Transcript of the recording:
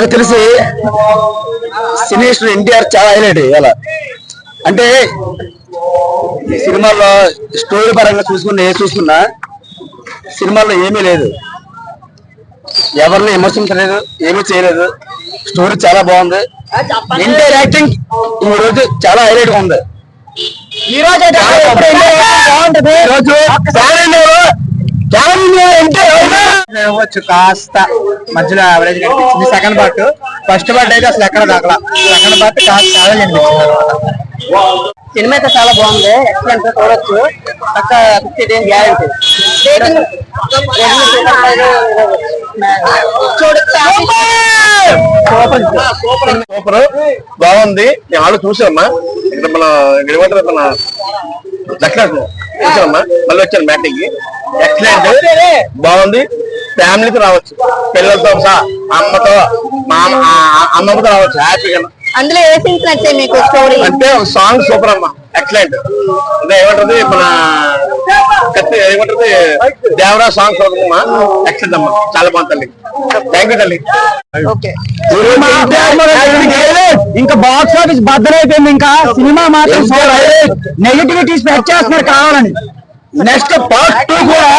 నాకు తెలిసి సినేశ్వర్ ఎన్టీఆర్ చాలా హైలైట్ ఇవాళ. అంటే ఈ సినిమాలో స్టోరీ పరంగా చూసుకున్న ఏ చూసుకున్నా సినిమాలో ఏమీ లేదు. ఎవరిని విమర్శించలేదు ఏమీ చేయలేదు. స్టోరీ చాలా బాగుంది. ఎన్టీఆర్ యాక్టింగ్ ఈ రోజు చాలా హైలైట్గా ఉంది. ఈ రోజు కాస్త మధ్యలో యావరేజ్ కనిపించింది సెకండ్ పార్ట్ ఫస్ట్ పార్ట్ అయితే అసలు ఎక్కడ దాకలా. సెకండ్ పార్ట్ కాస్త యావరేజ్ అనిపించింది సినిమా అయితే చాలా బాగుంది. ఎక్సలెంట్ చూడొచ్చు. పక్క ఫిఫ్టీ గ్యారంటీ సూపర్ బాగుంది. నేను ఆడు చూసామ్మా ఇక్కడ మన ఇక్కడ మన దక్షిణ చూసామ్మా మళ్ళీ వచ్చాను బ్యాటింగ్కి. ఎక్సలెంట్ బాగుంది. ఫ్యామిలీతో రావచ్చు. పిల్లలతో సహా అమ్మతో మా అమ్మ- ఆ- ఆ- అమ్మమ్మతో రావచ్చు హ్యాపీగా. అందులో ఏ సీన్స్ నచ్చాయి మీకు స్టోరీ అంటే సాంగ్ సూపర్ అమ్మా ఎక్సలెంట్ అంటే ఏమంటది మన కత్తి ఏమంటది దేవరా సాంగ్ సూపర్ అమ్మా ఎక్సలెంట్ అమ్మా. చాలా బాగుంది తల్లి. థ్యాంక్ యూ తల్లి. ఓకే ఇంకా బాక్స్ ఆఫీస్ బద్దలైపోయింది ఇంకా సినిమా మాత్రం నెగిటివిటీ స్ప్రెడ్ చేస్తున్నారు కావాలని. Next part two cinema